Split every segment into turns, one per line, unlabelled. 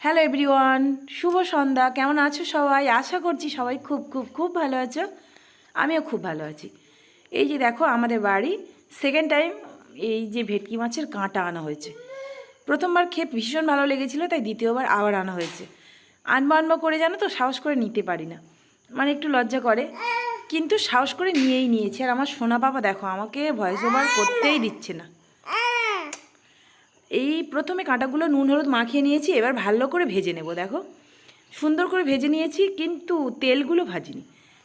Hello everyone শুভ সন্ধ্যা। কেমন আছো সবাই? আশা করছি সবাই খুব খুব খুব ভালো আছো। আমিও খুব ভালো আছি। এই যে দেখো, আমাদের বাড়ি। সেকেন্ড টাইম এই যে ভেটকি মাছের কাঁটা আনা হয়েছে। প্রথমবার খেয়ে ভীষণ ভালো লেগেছিলো, তাই দ্বিতীয়বার আবার আনা হয়েছে। আনব আনব করে জানো তো, সাহস করে নিতে পারি না। মানে একটু লজ্জা করে। কিন্তু সাহস করে নিয়েই নিয়েছি। আর আমার সোনা বাবা দেখো, আমাকে ভয়েস ওভার করতেই দিচ্ছে না। এই প্রথমে কাঁটাগুলো নুন, হলুদ মাখিয়ে নিয়েছি, এবার ভালো করে ভেজে নেব, দেখো। সুন্দর করে ভেজে নিয়েছি, কিন্তু তেলগুলো ভাজিনি।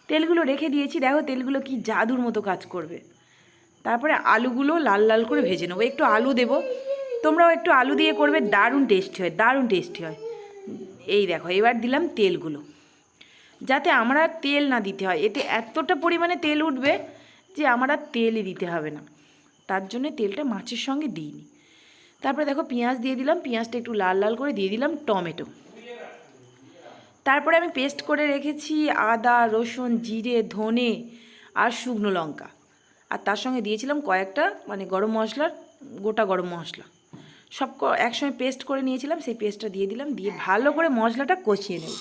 তেলগুলো রেখে দিয়েছি, দেখো তেলগুলো কি জাদুর মতো কাজ করবে। তারপরে আলুগুলো লাল লাল করে ভেজে নেব, একটু আলু দেবো। তোমরাও একটু আলু দিয়ে করবে, দারুণ টেস্টি হয়, দারুণ টেস্টি হয়। এই দেখো, এবার দিলাম তেলগুলো। যাতে আমার তেল না দিতে হয়, এতে এতটা পরিমাণে তেল উঠবে যে আমার আর তেলই দিতে হবে না। তার জন্য তেলটা মাছের সঙ্গে দিইনি। তারপরে দেখো পেঁয়াজ দিয়ে দিলাম, পেঁয়াজটা একটু লাল লাল করে দিয়ে দিলাম, টমেটো। তারপরে আমি পেস্ট করে রেখেছি আদা, রসুন, জিরে, ধনে আর শুকনো লঙ্কা। আর তার সঙ্গে দিয়েছিলাম কয়েকটা মানে গরম মশলার, গোটা গরম মশলা। সব একসঙ্গে পেস্ট করে নিয়েছিলাম, সেই পেস্টটা দিয়ে দিলাম, দিয়ে ভালো করে মশলাটা কষিয়ে নেব।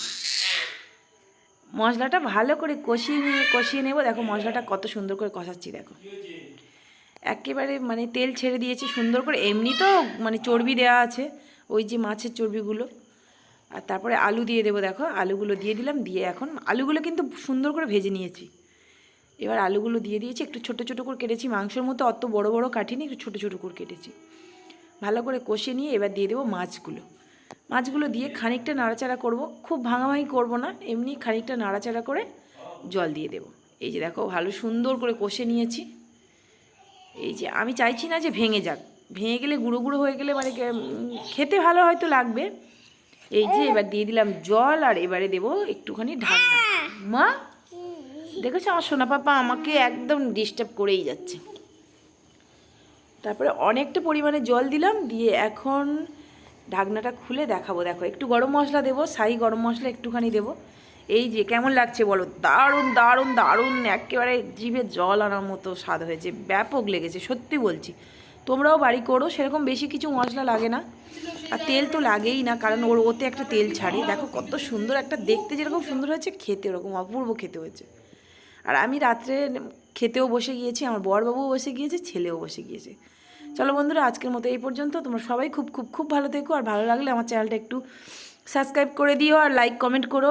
মশলাটা ভালো করে কষিয়ে নিয়ে, কষিয়ে নেব। দেখো মশলাটা কত সুন্দর করে কষাচ্ছি, দেখো। একেবারে মানে তেল ছেড়ে দিয়েছি সুন্দর করে। এমনি তো মানে চর্বি দেওয়া আছে, ওই যে মাছের চর্বিগুলো। আর তারপরে আলু দিয়ে দেবো, দেখো, আলুগুলো দিয়ে দিলাম, দিয়ে এখন আলুগুলো কিন্তু সুন্দর করে ভেজে নিয়েছি। এবার আলুগুলো দিয়ে দিয়েছি, একটু ছোট ছোট করে কেটেছি, মাংসের মতো অত বড় বড় কাটিনি, একটু ছোট ছোট করে কেটেছি। ভালো করে কষে নিয়ে এবার দিয়ে দেবো মাছগুলো। মাছগুলো দিয়ে খানিকটা নাড়াচাড়া করব, খুব ভাঙাভাঙি করব না, এমনি খানিকটা নাড়াচাড়া করে জল দিয়ে দেবো। এই যে দেখো, ভালো সুন্দর করে কষে নিয়েছি। এই যে, আমি চাইছি না যে ভেঙে যাক। ভেঙে গেলে গুঁড়ো গুঁড়ো হয়ে গেলে মানে খেতে ভালো হয়তো লাগবে। এই যে, এবার দিয়ে দিলাম জল আর এবারে দেবো একটুখানি ঢাকনা। মা, দেখেছ আমার সোনা পাপা আমাকে একদম ডিস্টার্ব করেই যাচ্ছে। তারপরে অনেকটা পরিমাণে জল দিলাম, দিয়ে এখন ঢাকনাটা খুলে দেখাবো। দেখো, একটু গরম মশলা দেবো, সাই গরম মশলা একটুখানি দেবো। এই যে কেমন লাগছে বলো? দারুণ দারুণ দারুণ। একেবারে জিভে জল আনার মতো স্বাদ হয়েছে, ব্যাপক লেগেছে, সত্যি বলছি। তোমরাও বাড়ি করো, সেরকম বেশি কিছু মশলা লাগে না। আর তেল তো লাগেই না, কারণ ওর ওতে একটা তেল ছাড়ে। দেখো কত সুন্দর একটা দেখতে যেরকম সুন্দর হয়েছে, খেতে ওরকম অপূর্ব খেতে হয়েছে। আর আমি রাত্রে খেতেও বসে গিয়েছি, আমার বরবাবুও বসে গিয়েছে, ছেলেও বসে গিয়েছে। চলো বন্ধুরা, আজকের মতো এই পর্যন্ত। তোমরা সবাই খুব খুব খুব ভালো থেকো, আর ভালো লাগলে আমার চ্যানেলটা একটু সাবস্ক্রাইব করে দিও, আর লাইক, কমেন্ট করো।